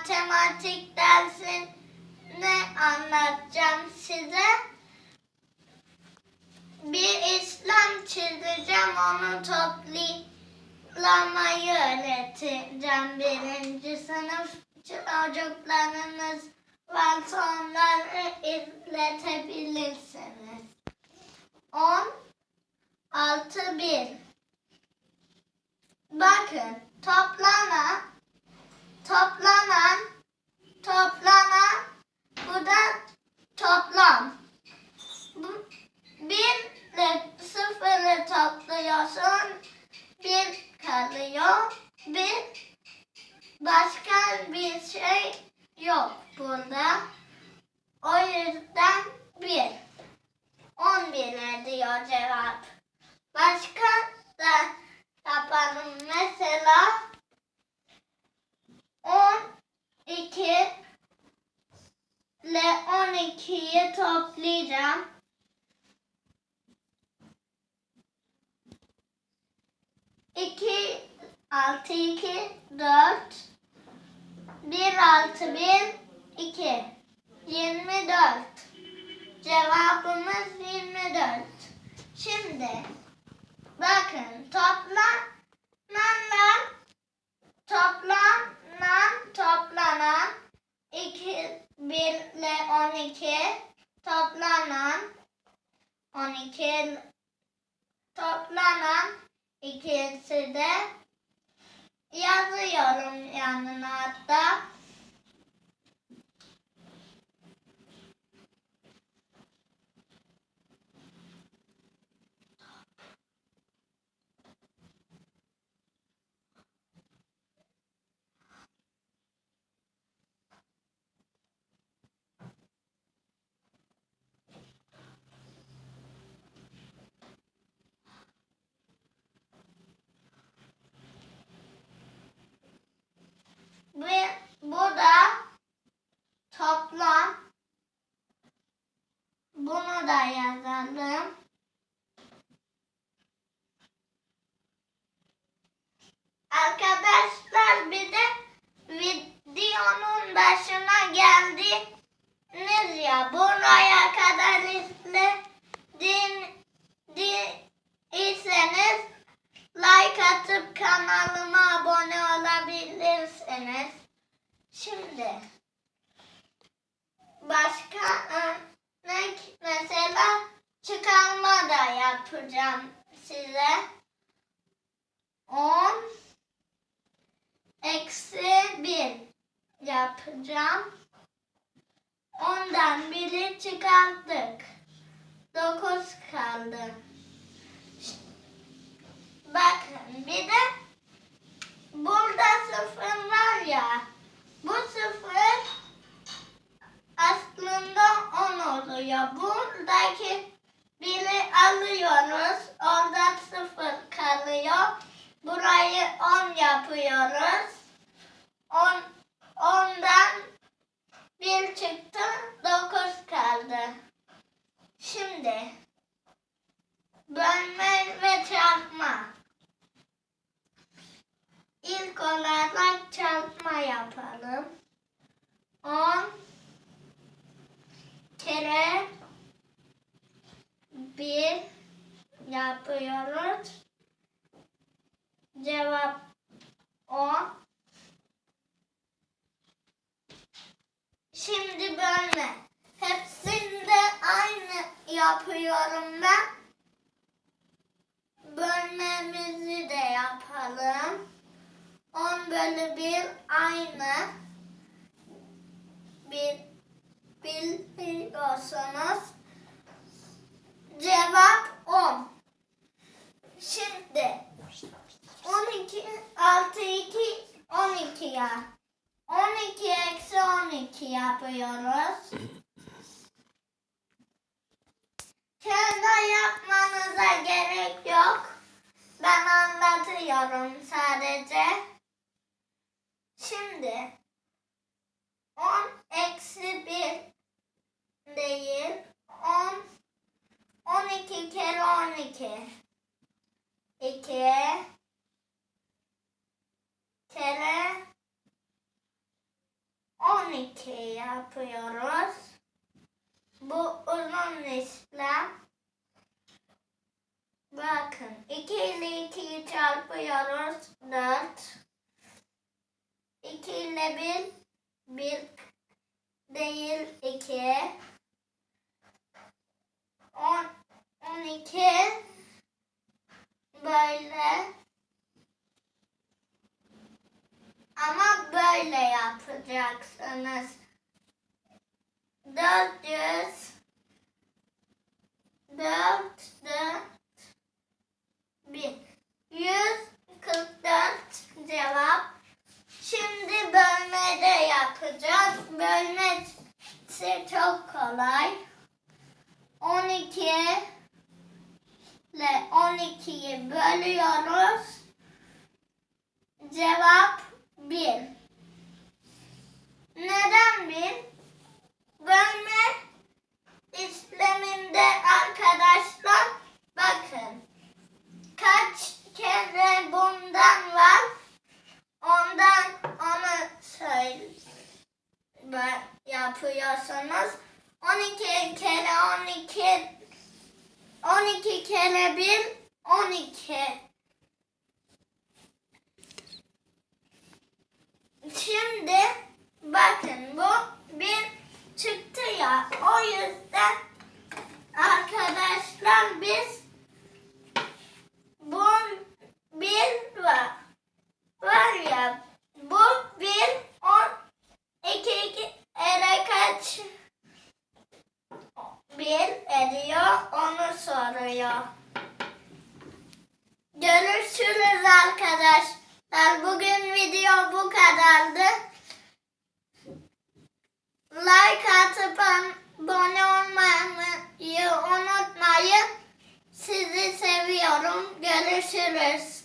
matematik dersini anlatacağım size. Bir İslam çizeceğim, onu toplamayı öğreteceğim birinci sınıf çocuklarınız varsa onları izletebilirsiniz. 10 6 1 Bakın toplanan toplanan toplanan bu da toplam. Bu, bir ile sıfırı topluyorsun bir kalıyor bir başka bir şey yok burada. O yüzden bir. 11 ediyor cevap. Başka da yapalım. Mesela 12 ile 12'yi toplayacağım. İki, altı, iki, dört, bir, altı, bir, iki, yirmi dört. Cevabımız 24. Şimdi bakın toplananlar toplanan toplanan 2 1 ile 12 toplanan 12 toplanan ikisi de yazıyorum yanına hatta. Ve bu da toplam. Bunu da yazalım. Arkadaşlar bir de videonun başına geldiniz ya buraya kadar izlediyseniz like atıp kanalıma abone olabilirsiniz. Şimdi başka örnek mesela çıkarma da yapacağım size. 10 eksi 1 yapacağım. Ondan biri çıkarttık. 9 kaldı. Bakın bir de burada sıfır var ya. Bu sıfır aslında 10 oluyor. Buradaki biri alıyoruz. Orada sıfır kalıyor. Burayı 10 yapıyoruz. 10 ondan bir çıktı. 9 kaldı. Şimdi bölme ve çarpma. İlk olarak çarpma yapalım. 10 kere 1 yapıyoruz. Cevap 10. Bölme. Hepsinde aynı yapıyorum ben. Bölmemizi de yapalım. 10 bölü 1 aynı. Bir biliyorsunuz. Cevap 10. Şimdi 12 6 2 12 ya. 12 eksi 12 yapıyoruz. Kendi yapmanıza gerek yok. Ben anlatıyorum sadece. Şimdi 10 eksi 1 değil. 10 12 kere 12. 2 kere 12 yapıyoruz. Bu uzun işlem. Bakın 2 ile 2'yi çarpıyoruz 4. 2 ile 1 1 değil 2. 10 12 yapacaksınız. 400 4 4 1 144 cevap. Şimdi bölmede yapacağız. Bölmesi çok kolay. 12 ile 12'yi bölüyoruz. Cevap 1. Neden 1? Bölme işleminde arkadaşlar bakın kaç kere bundan var ondan onu söyle yapıyorsunuz. 12 kere 12 12 kere 1 12 Şimdi bakın bu bir çıktı ya o yüzden arkadaşlar biz bu bir var var ya bu bir on iki iki ele kaç bir ediyor onu soruyor. Görüşürüz arkadaşlar. Bugün video bu kadardı. Like atıp abone olmayı unutmayın. Sizi seviyorum. Görüşürüz.